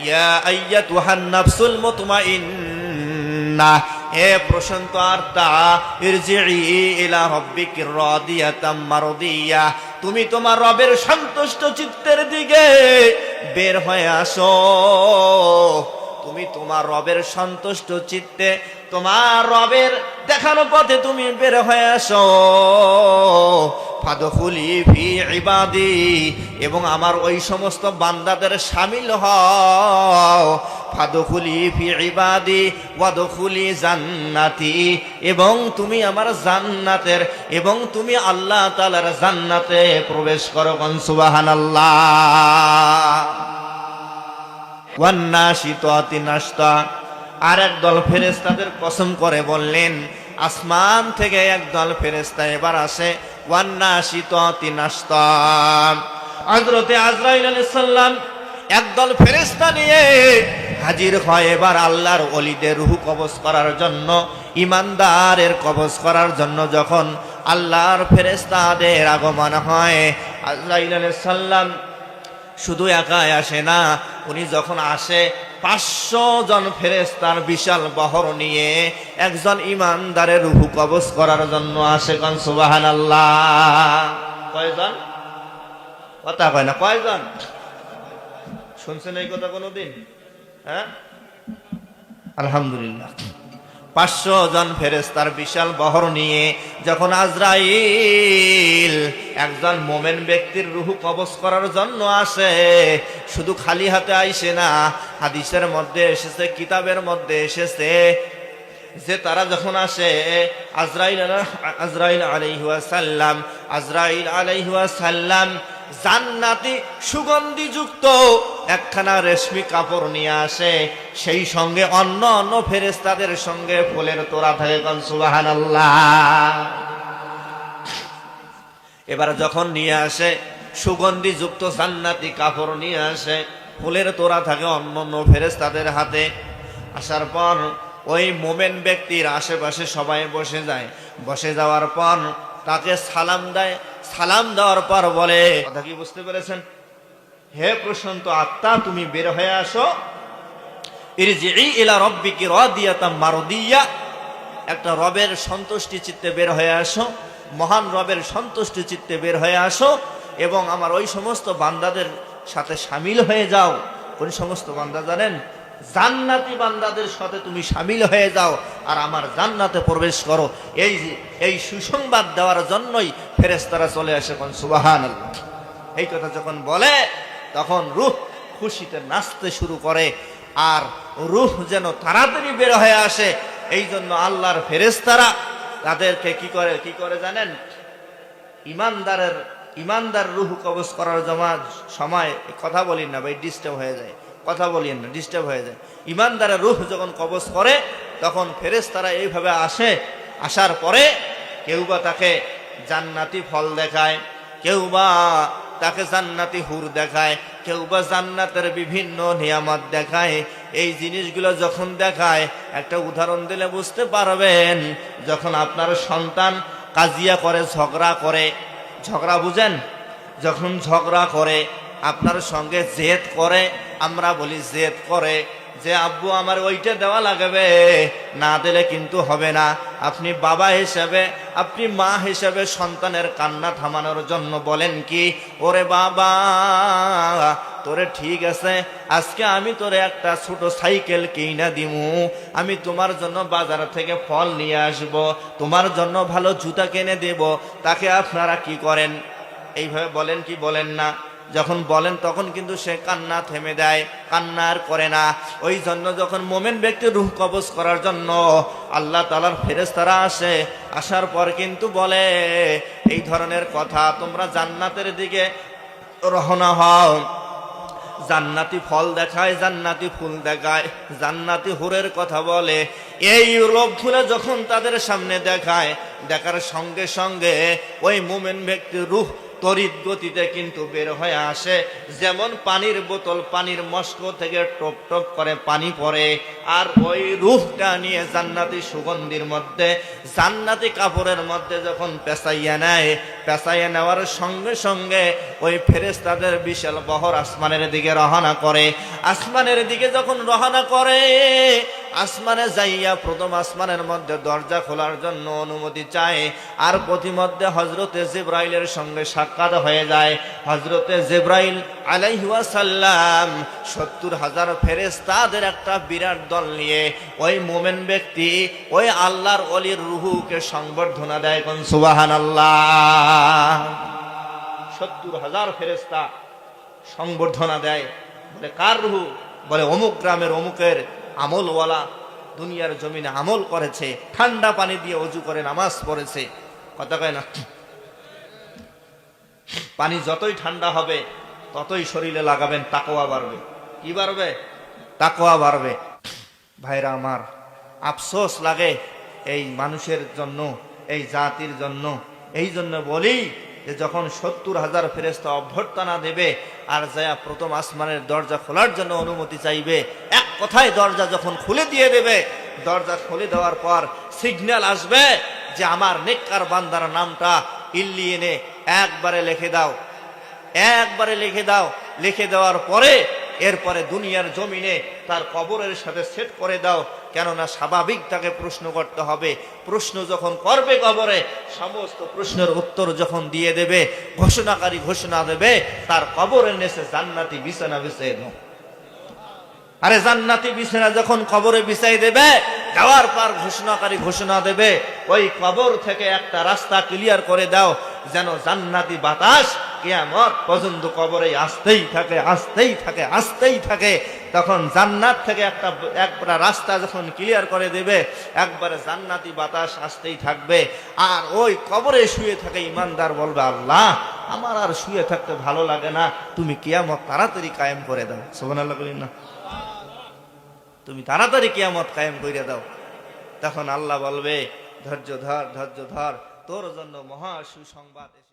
ইয়া হে প্রশান্ত তুমি তোমার রবের সন্তুষ্ট চিত্তের দিকে বের হয়ে আসো। তুমি তোমার রবের সন্তুষ্ট চিত্তে, তোমার রবের দেখানো পথে তুমি বের হয়ে আসো। ফাদখুলি ফি ইবাদি, এবং আমার ওই সমস্ত বান্দাদের সামিল হও। ফাদখুলি ফি ইবাদি, ওয়াদখুলি জান্নাতি, এবং তুমি আমার জান্নাতের, এবং তুমি আল্লাহ তাআলার জান্নাতে প্রবেশ করো কোন সুবহানাল্লাহ। ওয়ান্নাশিতাতি নাশতা আর একদল ফেরেশতাদের কসম করে বললেন আসমান থেকে একদল ফেরেস্তা এবার আসে হযরতে আজরাইল আলাইহিস সালাম একদল ফেরেশতা নিয়ে হাজির হয় এবার আল্লাহর অলিদের রুহ কবজ করার জন্য, ইমানদারের কবজ করার জন্য যখন আল্লাহর ফেরেশতাদের আগমন হয়, আজরাইল আলাইহিস সালাম শুধু একাই আসে না, উনি যখন আসে পাঁচশো জন ফেরেস্তার বিশাল বহর নিয়ে একজন ইমানদারের রুহু কবজ করার জন্য আসে কন সুবাহান আল্লাহ কয়জন? কথা কয় না, কয়জন? শুনছেন এই কথা কোনোদিন? হ্যাঁ? আলহামদুলিল্লাহ। পাঁচশো জন ফেরেস্তার বিশাল বহর নিয়ে যখন আজরাইল একজন মোমেন ব্যক্তির রুহু কবজ করার জন্য আসে, শুধু খালি হাতে আইসে না, হাদিসের মধ্যে এসেছে, কিতাবের মধ্যে এসেছে যে তারা যখন আসে, আজরাইল আজরাইল আলাইহুয়া সাল্লাম আজরাইল আলাইহুয়া সাল্লাম জান্নাতি সুগন্ধিযুক্ত একখানা রেশমি কাপড় নিয়ে আসে। সেই সঙ্গে অন্য অন্য ফেরেস্তাদের সঙ্গে ফুলের তোরা থাকে কন সুবাহান এবার যখন নিয়ে আসে, সুগন্ধিযুক্ত জান্নাতি কাপড় নিয়ে আসে, ফুলের তোরা থাকে অন্য অন্য ফেরেস্তাদের হাতে। আসার পর ওই মোমেন ব্যক্তির আশেপাশে সবাই বসে যায়। বসে যাওয়ার পর তাকে সালাম দেয় সালাম দেওয়ার পর বলে, কথা কি বুঝতে পেরেছেন? হে প্রশান্ত আত্মা, তুমি বের হয়ে আসো। একটা রবের সন্তুষ্টি চিত্তে বের হয়ে আসো, মহান রবের সন্তুষ্টি চিত্তে বের হয়ে আসো, এবং আমার ওই সমস্ত বান্দাদের সাথে সামিল হয়ে যাও। কোন সমস্ত বান্দা জানেন? জান্নাতি বান্দাদের সাথে তুমি সামিল হয়ে যাও, আর আমার জান্নাতে প্রবেশ করো। এই এই সুসংবাদ দেওয়ার জন্যই ফেরেস্তারা চলে আসে কোন সুবাহান এই কথা যখন বলে, তখন রুহ খুশিতে নাচতে শুরু করে, আর রুহ যেন তাড়াতাড়ি বের হয়ে আসে এই জন্য আল্লাহর ফেরেস্তারা তাদেরকে কি করে কি করে জানেন? ইমানদারের, ইমানদার রুহ কবজ করার জমা, সময়, কথা বলি না ভাই ডিস্টার্ব হয়ে যায়। কথা বলিয়েন না ডিস্টার্ব হয়ে যায়। ইমানদারের রুহ যখন কবজ করে, তখন ফেরেস তারা এইভাবে আসে, আসার পরে কেউ বা তাকে জান্নাতি ফল দেখায়, কেউ বা তাকে জান্নাতি হুর দেখায়, কেউ বা জান্নাতের বিভিন্ন নিয়ামত দেখায়। এই জিনিসগুলো যখন দেখায়, একটা উদাহরণ দিলে বুঝতে পারবেন, যখন আপনার সন্তান কাজিয়া করে, ঝগড়া করে, ঝগড়া বুঝেন? যখন ঝগড়া করে, আপনার সঙ্গে জেদ করে, আমরা বলি জেদ করে, যে আব্বু আমার ওইটা দেওয়া লাগবে, না দিলে কিন্তু হবে না। আপনি বাবা হিসেবে, আপনি মা হিসেবে সন্তানের কান্না থামানোর জন্য বলেন কি, ওরে বাবা, তোরে ঠিক আছে, আজকে আমি তোরে একটা ছোট সাইকেল কিনা দিমু। আমি তোমার জন্য বাজার থেকে ফল নিয়ে আসব, তোমার জন্য ভালো জুতা কিনে দেব। তাকে আপনারা কি করেন? এইভাবে বলেন কি বলেন না। যখন বলেন, তখন কিন্তু সে কান্না থেমে দেয় কান্না আর করে না। ওই জন্য যখন মোমেন ব্যক্তি রুহ কবজ করার জন্য আল্লাহ তালার ফেরেস্তারা আসে, আসার পর কিন্তু বলে, এই ধরনের কথা, তোমরা জান্নাতের দিকে রহনা হও। জান্নাতি ফল দেখায়, জান্নাতি ফুল দেখায়, জান্নাতি হুরের কথা বলে। এই লোভগুলো যখন তাদের সামনে দেখায়, দেখার সঙ্গে সঙ্গে ওই মোমেন ব্যক্তির রুহ তড়িৎ গতিতে কিন্তু বের হয়ে আসে। যেমন পানির বোতল, পানির মস্ক থেকে টপ টপ করে পানি পড়ে, আর ওই রুহটা নিয়ে জান্নাতি সুগন্ধির মধ্যে, জান্নাতি কাপড়ের মধ্যে যখন পেঁচাইয়া নেয়, পেঁচাইয়া নেওয়ার সঙ্গে সঙ্গে ওই ফেরেস্তাদের বিশাল বহর আসমানের দিকে রওনা করে। আসমানের দিকে যখন রওনা করে আসমানে যাইয়া প্রথম আসমানের মধ্যে দরজা খোলার জন্য অনুমতি চায়, আর প্রতিমধ্যে হজরতে জিব্রাইলের সঙ্গে সাক্ষাৎ হয়ে যায়। হজরতে জিব্রাইল আলাইহাসাল্লাম সত্তর হাজার ফেরেস্তাদের একটা বিরাট দল নিয়ে ওই মোমেন ব্যক্তি, ওই আল্লাহর অলির রুহুকে সংবর্ধনা দেয় কোন সুবাহান আল্লাহ সত্তর হাজার ফেরেস্তা সংবর্ধনা দেয়। বলে কার রুহু? বলে অমুক গ্রামের অমুকের আমলওয়ালা দুনিয়ার জমিনে আমল করেছে, ঠান্ডা পানি দিয়ে অজু করে, নামাজ পড়েছে। কথা কয় না? পানি যতই ঠান্ডা হবে, ততই শরীরে লাগাবেন তাকোয়া বাড়বে। কি বাড়বে? তাকোয়া বাড়বে। ভাইরা আমার, আফসোস লাগে এই মানুষের জন্য, এই জাতির জন্য। এই জন্য বলি যে যখন সত্তর হাজার ফেরেস্তা অভ্যর্থনা দেবে, আর যায়া প্রথম আসমানের দরজা খোলার জন্য অনুমতি চাইবে, এক কথায় দরজা যখন খুলে দিয়ে দেবে, দরজা খুলে দেওয়ার পর সিগন্যাল আসবে যে আমার নেককার বান্দার নামটা ইল্লি এনে একবারে লিখে দাও, একবারে লিখে দাও। লিখে দেওয়ার পরে এরপরে দুনিয়ার জমিনে তার কবরের সাথে সেট করে দাও। কেননা স্বাভাবিক তাকে প্রশ্ন করতে হবে। প্রশ্ন যখন করবে কবরে, সমস্ত প্রশ্নের উত্তর যখন দিয়ে দেবে, ঘোষণাকারী ঘোষণা দেবে, তার কবরের নেশে জান্নাতি বিছানা বিছিয়ে দাও। আরে জান্নাতি বিছানা যখন কবরে বিছাই দেবে, যাওয়ার পর ঘোষণাকারী ঘোষণা দেবে, ওই কবর থেকে একটা রাস্তা ক্লিয়ার করে দাও, যেন জান্নাতি বাতাস কিয়ামত পর্যন্ত কবরে আসতেই থাকে আসতেই থাকে আসতেই থাকে। তখন জান্নাত থেকে একটা একটা রাস্তা যখন ক্লিয়ার করে দেবে, একবারে জান্নাতি বাতাস আসতেই থাকবে। আর ওই কবরে শুয়ে থাকে ইমানদার বলবে, আল্লাহ, আমার আর শুয়ে থাকতে ভালো লাগে না। তুমি কিয়ামত তাড়াতাড়ি কায়েম করে দাও। সোহান বলি না। তুমি তাড়াতাড়ি কিয়ামত কায়েম করে দাও। তখন আল্লাহ বলবে, ধৈর্য ধর ধৈর্য ধর। তোর জন্য মহা সুসংবাদ